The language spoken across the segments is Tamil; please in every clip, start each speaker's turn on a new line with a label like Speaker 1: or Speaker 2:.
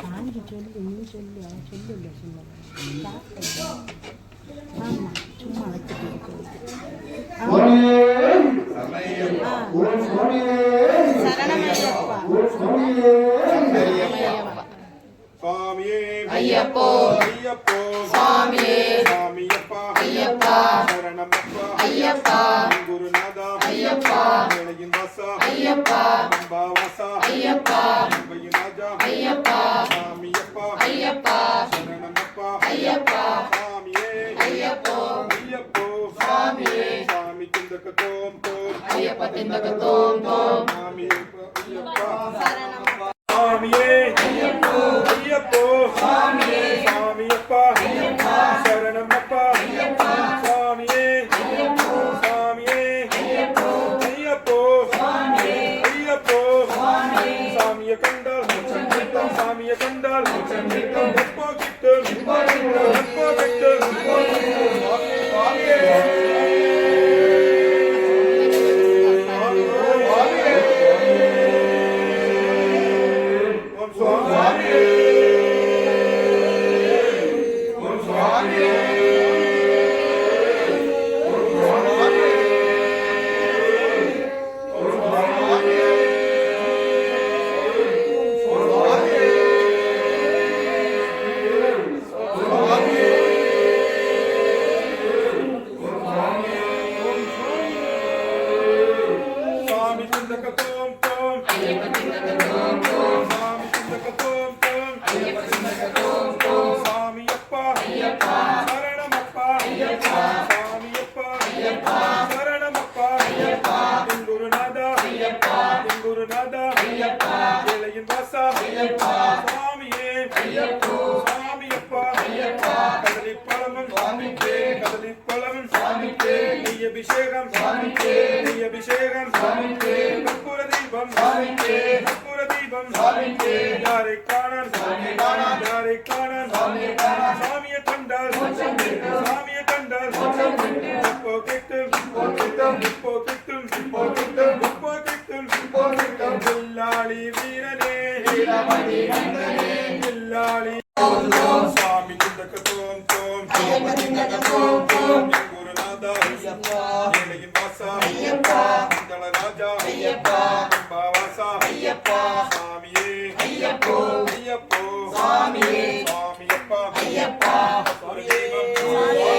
Speaker 1: தாங்கி சொல்லு நீ சொல்லு அவன் சொல்லு
Speaker 2: இல்லை சொல்லுவாங்க ஆமாம் சும்மா வச்சுட்டு Coca-Cola. స్వామి
Speaker 3: రాజా అయ్యప్ప బావాసా అయ్యప్ప
Speaker 4: స్వామియే అయ్యప్పో అయ్యప్పో
Speaker 1: స్వామియే స్వామియప్ప
Speaker 4: అయ్యప్ప
Speaker 1: స్వామి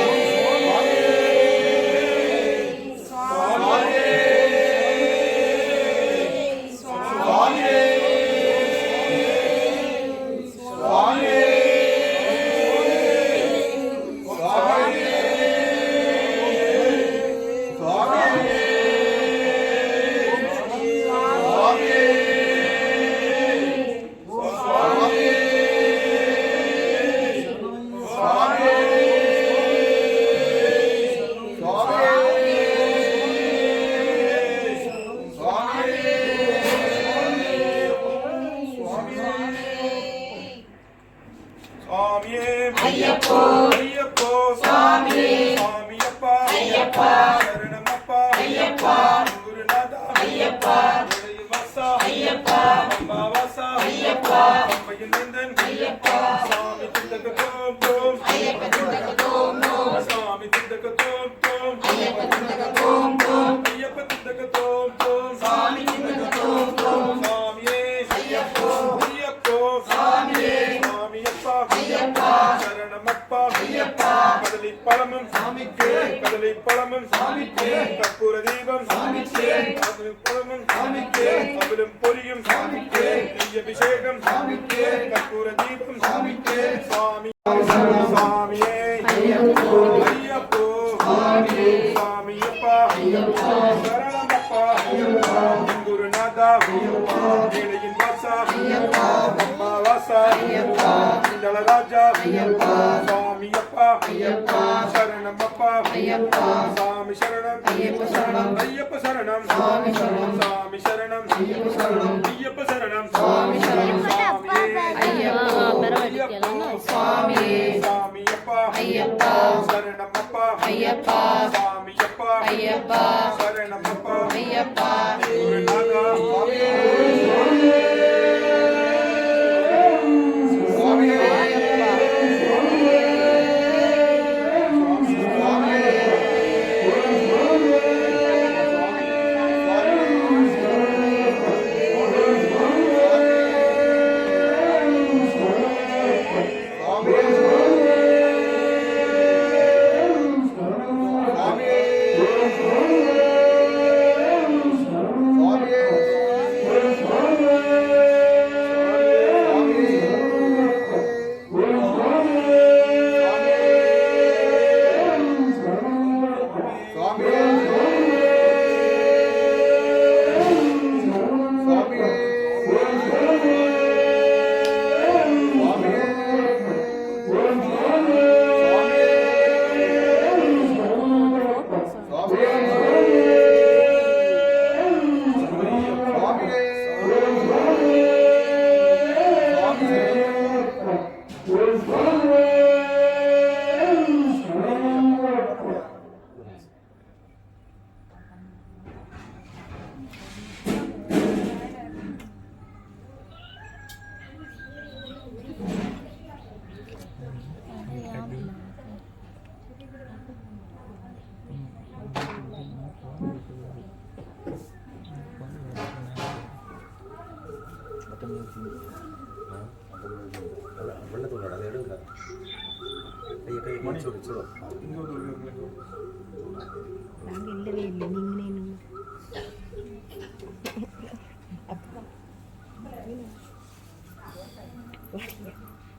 Speaker 4: yapıyorum.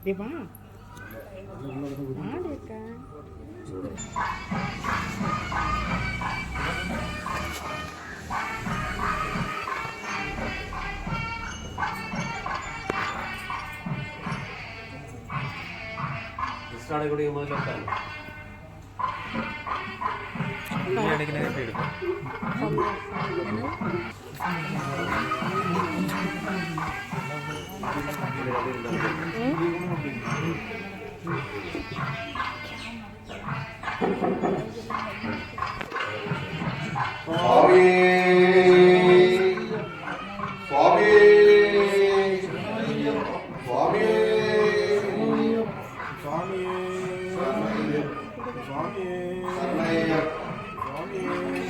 Speaker 4: రేవా ఆడేక കൂടി മുതലെടുത്താലോ ഈ
Speaker 1: ഇടയ്ക്കിനെ എടുക്കും
Speaker 3: स्वामी स्वामी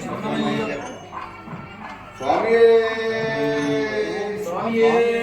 Speaker 3: स्वामी 王爷，王爷。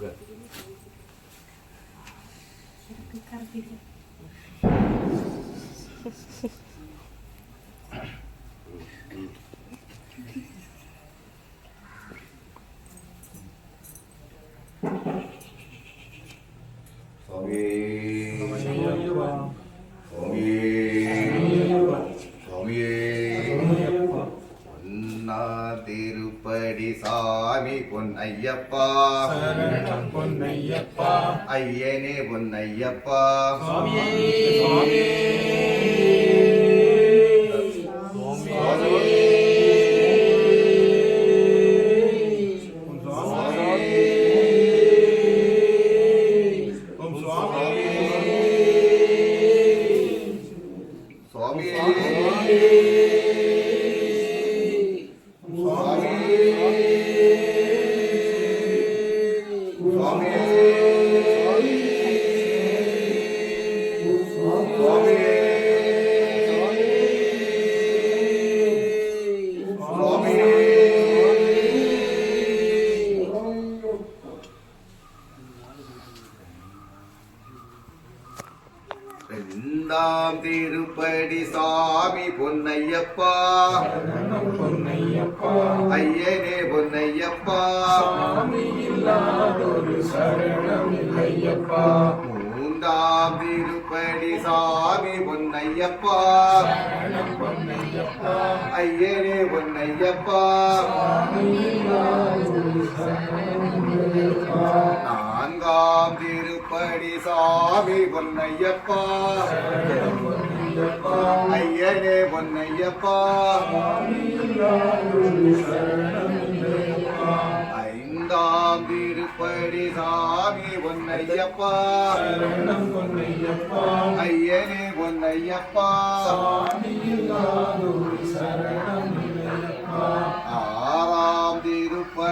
Speaker 3: உட்காரு.
Speaker 4: சுவாமியே சுவாமியே
Speaker 1: சுவாமி
Speaker 4: பொன்னையப்பா ஐயனே பொன்னையப்பா. ஐந்தாம் திருப்படி சாமி பொன்னையப்பா. ஐயனே பொன்னையப்பா. ஆறாம்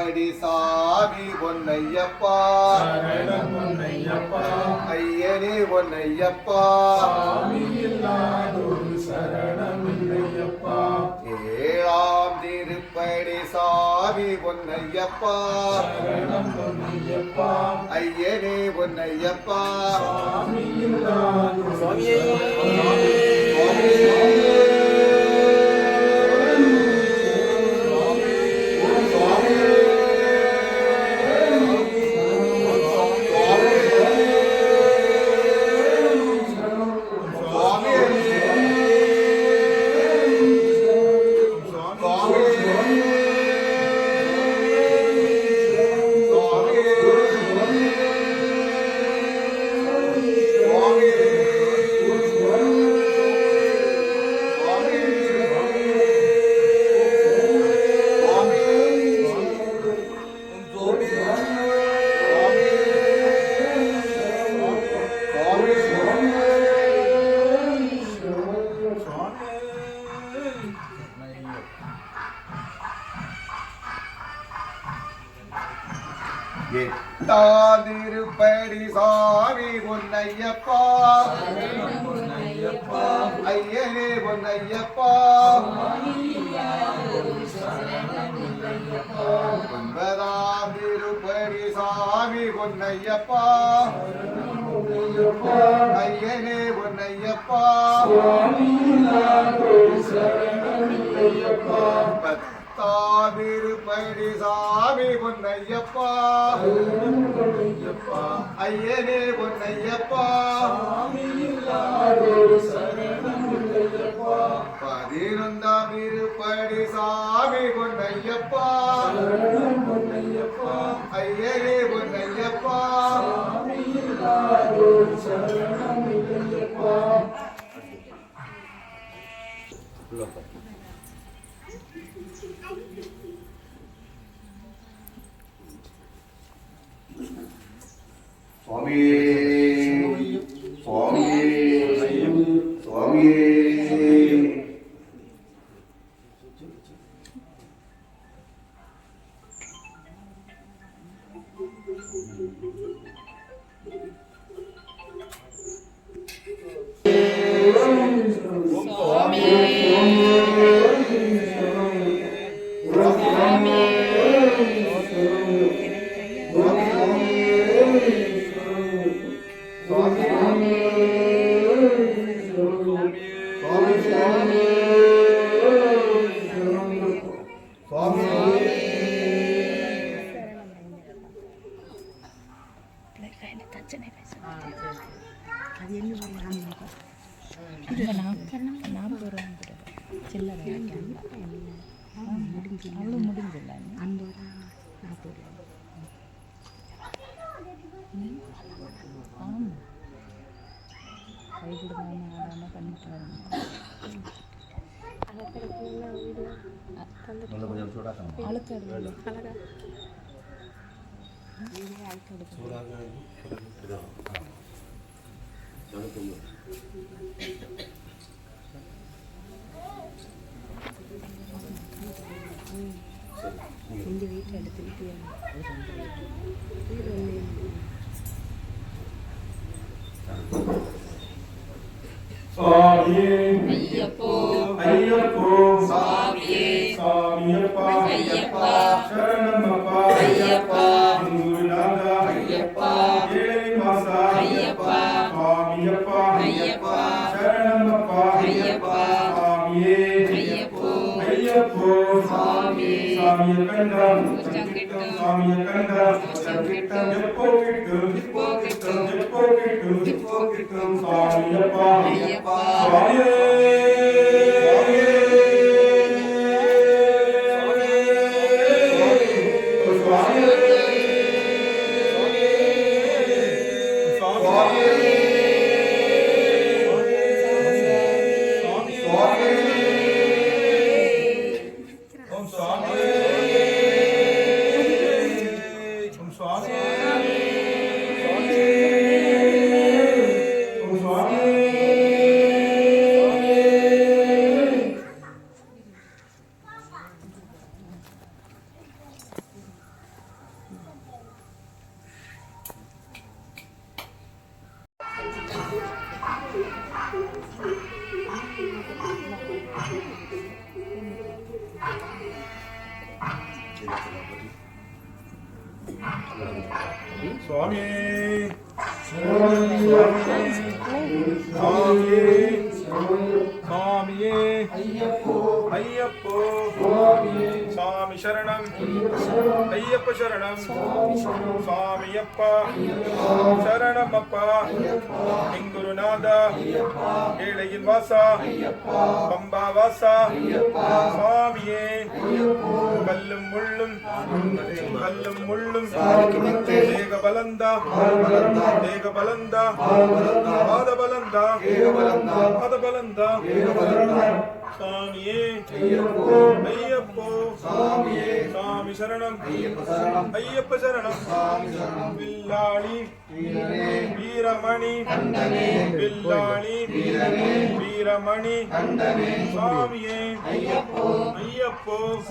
Speaker 4: திருப்படி சாமி பொன்னையப்பா.
Speaker 1: சரணம் பொன்னையப்பா.
Speaker 4: ஐயனே பொன்னையப்பா. ஏழாம் திருப்படி சாமி பொன்னையப்பா.
Speaker 1: சரணம் பொன்னையப்பா.
Speaker 4: ஐயனே பொன்னையப்பா.
Speaker 1: சாமி
Speaker 4: எட்டாதிருப்படி சாமி பொன்னையப்பா. ஐயனே பொன்னையப்பா. ஒன்பதாம் திருப்படி சாமி பொன்னையப்பா. ஐயனே பொன்னையப்பா பத்தாம் திருப்படி சாமி பொன்னையப்பா. ஐயனே பொன்னையப்பா. பதினொன்றாம் திருப்படி சாமி பொன்னையப்பா. ஐயனே பொன்னையப்பா.
Speaker 3: உள்ள
Speaker 4: we
Speaker 5: Come,
Speaker 2: come. இந்த வீட்டில் எடுத்துக்கிட்டியா
Speaker 5: ஐயப்போ.
Speaker 1: ஐயப்போ. கண்டம்
Speaker 5: உச்சங்கிட்டம்
Speaker 1: சாமிய கண்டம்
Speaker 5: உச்சங்கிட்டம்
Speaker 1: எப்போ கிட்டும்
Speaker 5: இப்போ கிட்டும்
Speaker 1: எப்போ கிட்டும்
Speaker 5: இப்போ கிட்டும்
Speaker 1: சாமியப்பா
Speaker 5: ஐயப்பா
Speaker 1: சுவாமியே ஐயப்போ. சுவாமி சரணம். ஐயப்ப சரணம். சுவாமி அப்பா. சரணம் அப்பா. எங்குருநாதா. ஏழையின் வாசா. பம்பா வாசா. சுவாமியே கல்லும் முள்ளும். கல்லும் முள்ளும். தேக பலந்தா. தேக பலந்தா. பாத பலந்தா. பாத பலந்தா. சாமியே. ஐயப்போ. சாமி சரணம். ஐயப்ப சரணம். வில்லாளி. வீரமணி. வில்லாளி. வீரமணி. சாமியே. ஐயப்போ.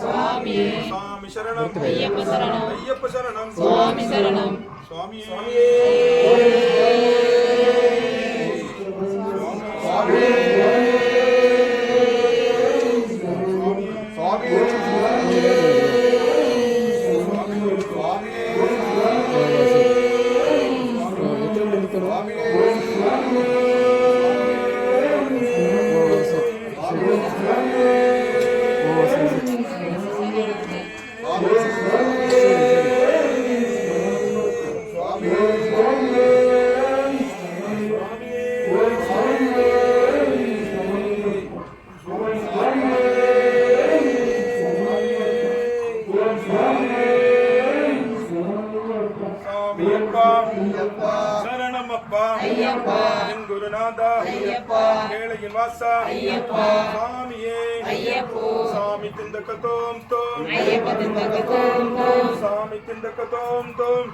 Speaker 1: சாமி சரணம்.
Speaker 5: ஐயப்ப சரணம்.
Speaker 1: ஐயப்ப சரணம்.
Speaker 5: சுவாமி சரணம்.
Speaker 1: சுவாமியே
Speaker 5: ஐயப்பா.
Speaker 1: சாமியே சாமி
Speaker 5: திந்தக தோம். தோம்.
Speaker 1: சாமி
Speaker 5: திந்தக தோம். தோம்.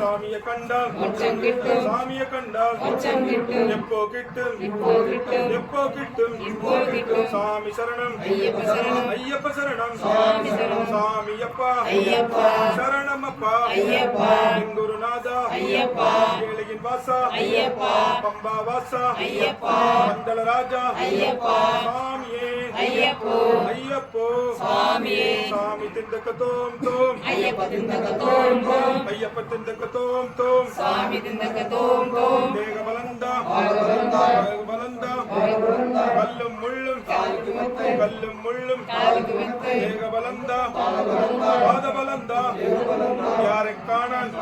Speaker 1: சாமிய கண்டால் சாமிய எப்போ கிட்டும்? எப்போ கிட்டும்? சாமி சரணம்.
Speaker 5: ஐயப்ப சரணம்.
Speaker 1: சரணம். குருநாதா ஏழையின் வாசா.
Speaker 5: ஐயப்பா.
Speaker 1: பம்பா வாசா
Speaker 5: ஐயப்பா.
Speaker 1: மண்டல ராஜா.
Speaker 5: ஐயப்பா.
Speaker 1: சாமியே.
Speaker 5: ஐயப்போ.
Speaker 1: ஐயப்போ.
Speaker 5: சுவாமியே
Speaker 1: சாமி திந்தக்க தோம் தோம்.
Speaker 5: ஐயப்ப திந்தக தோம் தோம்.
Speaker 1: ஐயப்ப திந்தக்க தோம் தோம்.
Speaker 5: சுவாமி திந்தக தோம் தோம்.
Speaker 1: தேக பலந்தா பலந்தா கல்லும் முள்ளும். கல்லும் முள்ளும். தேக பலந்தா பாத பலந்தா யாரை காணான்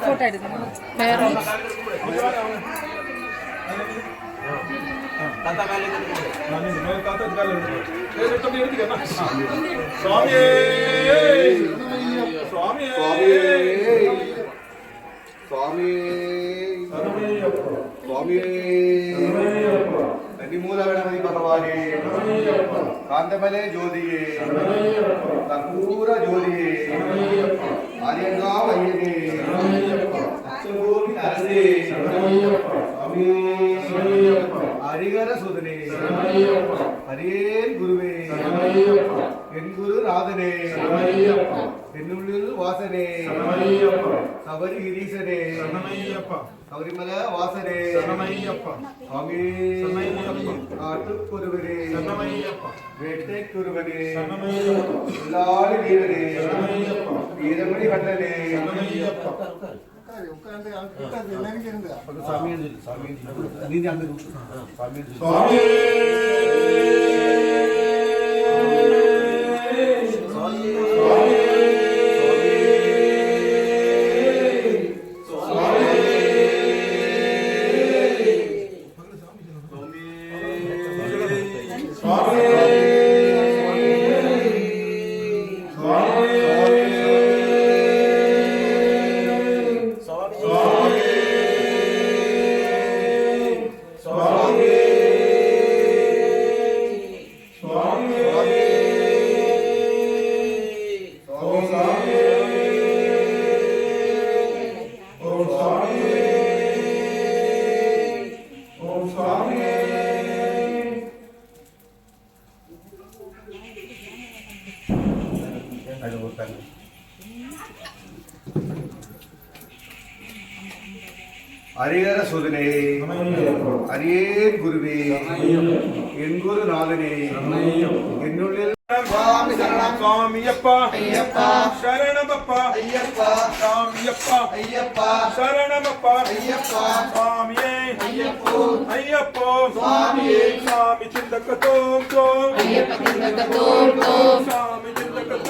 Speaker 2: ഫോട്ടോ എടുക്കണം
Speaker 5: വേറെ
Speaker 4: സ്വാമിയേ സ്വാമിയേ സ്വാമിയേ സ്വാമിയേ திரிமூலகணபதி பகவானே காந்தமலே ஜோதியே கற்பூர ஜோதியே ஆரியங்கா வையனே அச்சகோவின் அரசே ஹரிகர சுதனே ஹரியேன் குருவே என் குரு ராதனே என்னுள்ளில் வாசனே. சபரிகிரீசனே. சபரிமல வாசனே. சுவாமி. ஆட்டுக்குருவனே. வேட்டை குருவனே உள்ளாடு வீரனே. வீரமணி கண்ணனே சாமி சாமி
Speaker 1: சாமி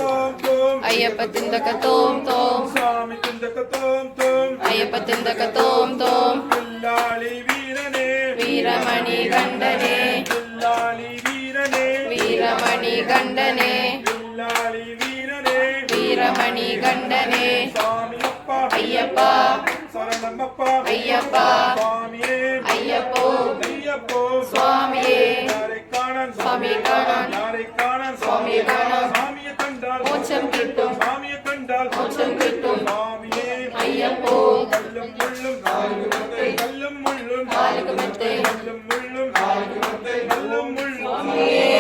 Speaker 4: ஐயப்ப
Speaker 1: திந்தக தோம் தோம். சாமி திந்தக தோம் தோம். ஐயப்ப திந்தக தோம் தோம். பில்லாளி வீரனே.
Speaker 5: வீரமணி கண்டனே.
Speaker 1: பில்லாளி வீரனே.
Speaker 5: வீரமணி கண்டனே.
Speaker 1: பில்லாளி வீரனே.
Speaker 5: வீரமணி கண்டனே.
Speaker 1: சாமி
Speaker 5: அப்பா. ஐயப்பா.
Speaker 1: சரணமப்பா
Speaker 5: ஐயப்பா.
Speaker 1: சுவாமியே.
Speaker 5: ஐயப்போ.
Speaker 1: ஐயப்போ.
Speaker 5: சுவாமியே.
Speaker 1: யாரை காணன்?
Speaker 5: சுவாமி காணன்.
Speaker 1: யாரை காணன்?
Speaker 5: சுவாமி காணன்
Speaker 1: முள்ளும்